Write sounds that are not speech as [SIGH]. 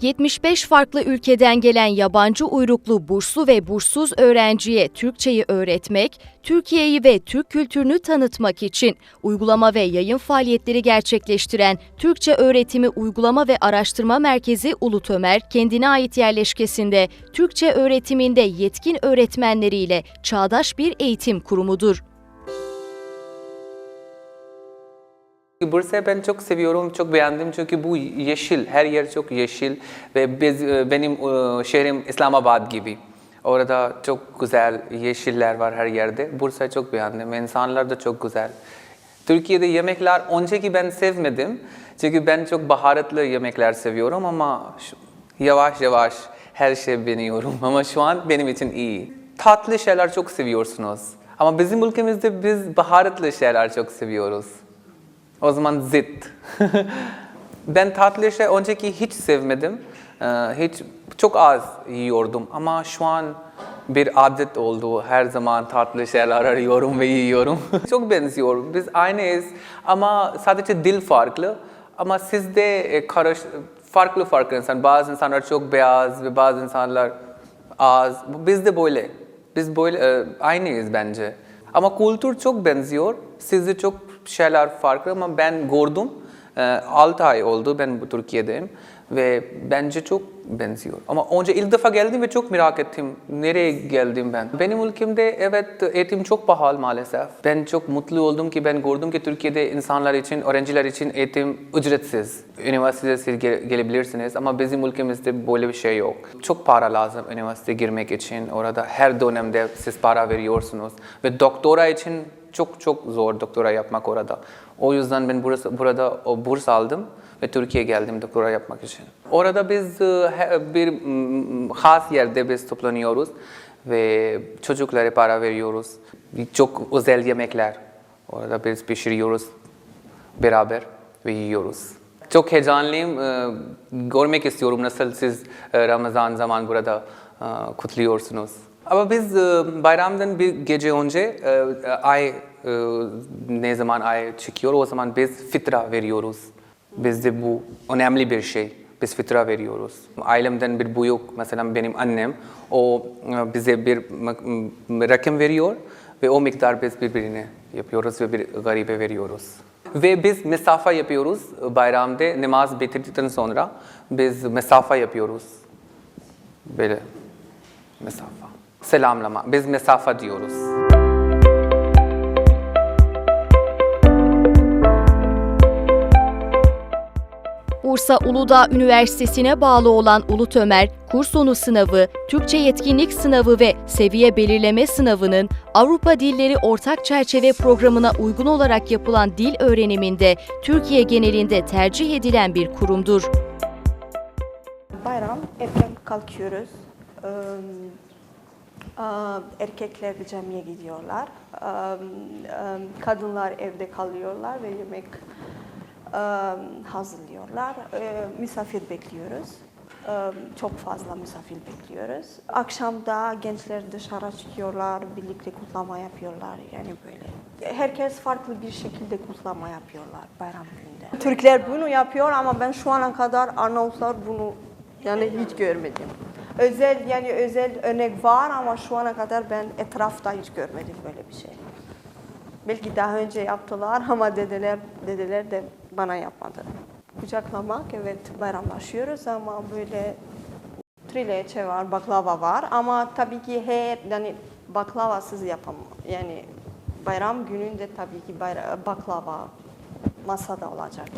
75 farklı ülkeden gelen yabancı uyruklu burslu ve burssuz öğrenciye Türkçeyi öğretmek, Türkiye'yi ve Türk kültürünü tanıtmak için uygulama ve yayın faaliyetleri gerçekleştiren Türkçe Öğretimi Uygulama ve Araştırma Merkezi Ulutömer, kendine ait yerleşkesinde Türkçe öğretiminde yetkin öğretmenleriyle çağdaş bir eğitim kurumudur. Bursa'yı ben çok seviyorum, çok beğendim çünkü bu yeşil, her yer çok yeşil ve biz, e, benim e, şehrim İslamabad gibi. Orada çok güzel yeşiller var her yerde. Bursa'yı çok beğendim, insanlar da çok güzel. Türkiye'de yemekler önceki ben sevmedim. Çünkü ben çok baharatlı yemekler seviyorum ama yavaş yavaş her şey deniyorum. Ama şu an benim için iyi. Tatlı şeyler çok seviyorsunuz. Ama bizim ülkemizde biz baharatlı şeyler çok seviyoruz. O zaman zıt. [LAUGHS] ben tatlı şey önceki hiç sevmedim. Ee, Hiç çok az yiyordum ama şu an bir adet oldu. Her zaman tatlı şeyler arıyorum ve yiyorum. [LAUGHS] çok benziyor. Biz aynıyız ama sadece dil farklı. Ama sizde e, karış, farklı farklı insan. Bazı insanlar çok beyaz ve bazı insanlar az. Biz de böyle. Biz böyle e, aynıyız bence. Ama kültür çok benziyor. Sizde çok şeyler farklı ama ben gördüm. 6 ay oldu ben Türkiye'deyim ve bence çok benziyor. Ama önce ilk defa geldim ve çok merak ettim. Nereye geldim ben? Benim ülkemde evet eğitim çok pahalı maalesef. Ben çok mutlu oldum ki ben gördüm ki Türkiye'de insanlar için, öğrenciler için eğitim ücretsiz. Üniversiteye siz gele- gelebilirsiniz ama bizim ülkemizde böyle bir şey yok. Çok para lazım üniversiteye girmek için. Orada her dönemde siz para veriyorsunuz. Ve doktora için çok çok zor doktora yapmak orada. O yüzden ben burası, burada o burs aldım ve Türkiye'ye geldim doktora yapmak için. Orada biz e, bir has yerde biz toplanıyoruz ve çocuklara para veriyoruz. Çok özel yemekler. Orada biz pişiriyoruz beraber ve yiyoruz. Çok heyecanlıyım. Ee, Görmek istiyorum nasıl siz e, Ramazan zaman burada e, kutluyorsunuz. Ama biz e, bayramdan bir gece önce e, ay e, ne zaman ay çıkıyor o zaman biz fitra veriyoruz. Bizde bu önemli bir şey. Biz fitra veriyoruz. Ailemden bir büyük, mesela benim annem, o bize bir rakam veriyor ve o miktar biz birbirine yapıyoruz ve bir garibe veriyoruz. Ve biz mesafe yapıyoruz bayramda namaz bitirdikten sonra biz mesafe yapıyoruz. Böyle mesafe. Selamlama. Biz mesafe diyoruz. Bursa Uludağ Üniversitesi'ne bağlı olan Ulutömer, kurs sonu sınavı, Türkçe yetkinlik sınavı ve seviye belirleme sınavının Avrupa Dilleri Ortak Çerçeve Programı'na uygun olarak yapılan dil öğreniminde Türkiye genelinde tercih edilen bir kurumdur. Bayram erken kalkıyoruz. Eee, Erkekler camiye gidiyorlar. Eee, eee, Kadınlar evde kalıyorlar ve yemek eee, hazırlıyorlar. Eee, Misafir bekliyoruz. Çok fazla misafir bekliyoruz. Akşamda gençler dışarı çıkıyorlar, birlikte kutlama yapıyorlar yani böyle. Herkes farklı bir şekilde kutlama yapıyorlar bayram gününde. Türkler bunu yapıyor ama ben şu ana kadar Arnavutlar bunu yani hiç görmedim. Özel yani özel örnek var ama şu ana kadar ben etrafta hiç görmedim böyle bir şey. Belki daha önce yaptılar ama dedeler dedeler de bana yapmadı. Kucaklamak evet bayramlaşıyoruz ama böyle trileçe var, baklava var ama tabii ki her yani baklavasız yapam yani bayram gününde tabii ki baklava masada olacak.